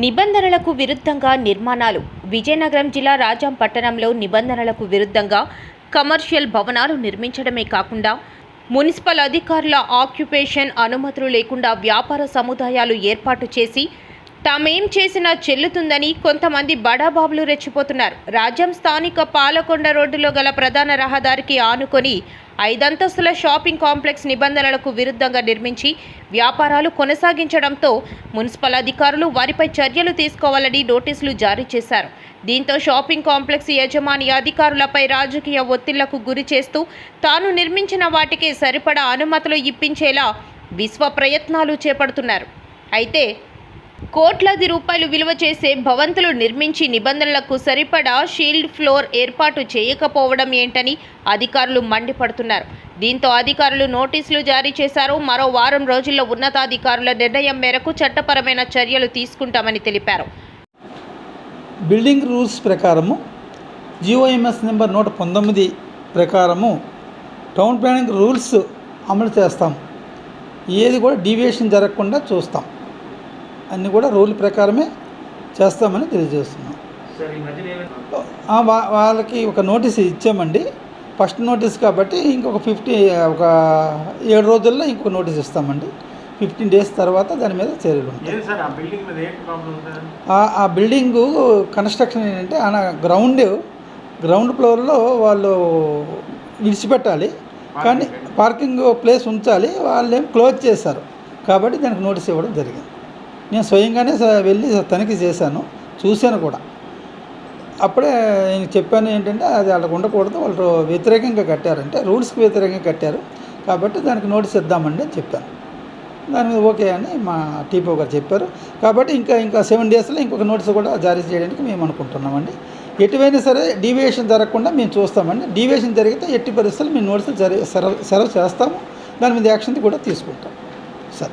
నిబంధనలకు విరుద్ధంగా నిర్మాణాలు. విజయనగరం జిల్లా రాజాం పట్టణంలో నిబంధనలకు విరుద్ధంగా కమర్షియల్ భవనాలు నిర్మించడమే కాకుండా మున్సిపల్ అధికారుల ఆక్యుపేషన్ అనుమతులు లేకుండా వ్యాపార సముదాయాలు ఏర్పాటు చేసి తామేం చేసినా చెల్లుతుందని కొంతమంది బడాబాబులు రెచ్చిపోతున్నారు. రాజ్యం స్థానిక పాలకొండ రోడ్డులో గల ప్రధాన రహదారికి ఆనుకొని ఐదంతస్తుల షాపింగ్ కాంప్లెక్స్ నిబంధనలకు విరుద్ధంగా నిర్మించి వ్యాపారాలు కొనసాగించడంతో మున్సిపల్ అధికారులు వారిపై చర్యలు తీసుకోవాలని నోటీసులు జారీ చేశారు. దీంతో షాపింగ్ కాంప్లెక్స్ యజమాని అధికారులపై రాజకీయ ఒత్తిళ్ళకు గురి చేస్తూ తాను నిర్మించిన వాటికి సరిపడా అనుమతులు ఇప్పించేలా విశ్వ ప్రయత్నాలు చేపడుతున్నారు. అయితే కోట్లాది రూపాయలు విలువ చేసే భవంతులు నిర్మించి నిబంధనలకు సరిపడా షీల్డ్ ఫ్లోర్ ఏర్పాటు చేయకపోవడం ఏంటని అధికారులు మండిపడుతున్నారు. దీంతో అధికారులు నోటీసులు జారీ చేశారు. మరో వారం రోజుల్లో ఉన్నతాధికారుల నిర్ణయం మేరకు చట్టపరమైన చర్యలు తీసుకుంటామని తెలిపారు. బిల్డింగ్ రూల్స్ ప్రకారము G O M S number నూట పంతొమ్మిది ప్రకారము టౌన్ ప్లానింగ్ రూల్స్ అమలు చేస్తాం. ఏది కూడా డీవియేషన్ జరగకుండా చూస్తాం. అన్నీ కూడా రూల్ ప్రకారమే చేస్తామని తెలియజేస్తున్నాం. వాళ్ళకి ఒక నోటీస్ ఇచ్చామండి. ఫస్ట్ నోటీస్ కాబట్టి ఇంకొక ఫిఫ్టీ ఒక ఏడు రోజుల్లో ఇంకొక నోటీస్ ఇస్తామండి. ఫిఫ్టీన్ డేస్ తర్వాత దాని మీద చర్యలు ఉంటాయి. ఆ బిల్డింగ్ కన్స్ట్రక్షన్ ఏంటంటే ఆ గ్రౌండ్ గ్రౌండ్ ఫ్లోర్లో వాళ్ళు విడిచిపెట్టాలి. కానీ పార్కింగ్ ప్లేస్ ఉంచాలి. వాళ్ళు ఏం క్లోజ్ చేశారు. కాబట్టి దానికి నోటీస్ ఇవ్వడం జరిగింది. నేను స్వయంగానే స- వెళ్ళి తనిఖీ చేశాను. చూశాను కూడా. అప్పుడే నేను చెప్పాను ఏంటంటే అది వాళ్ళకు ఉండకూడదు. వాళ్ళు వ్యతిరేకంగా కట్టారంటే రూల్స్కి వ్యతిరేకంగా కట్టారు. కాబట్టి దానికి నోటీస్ ఇద్దామండి అని చెప్పాను. దాని మీద ఓకే అని మా టీపో గారు చెప్పారు. కాబట్టి ఇంకా ఇంకా సెవెన్ డేస్లో ఇంకొక నోటీస్ కూడా జారీ చేయడానికి మేము అనుకుంటున్నామండి. ఎటువైనా సరే డీవియేషన్ జరగకుండా మేము చూస్తామండి. డీవియేషన్ జరిగితే ఎట్టి పరిస్థితులు మేము నోటీసులు జరి సెరవ్ సెరవ్ చేస్తాము. దాని మీద యాక్షన్ కూడా తీసుకుంటాం. సరే.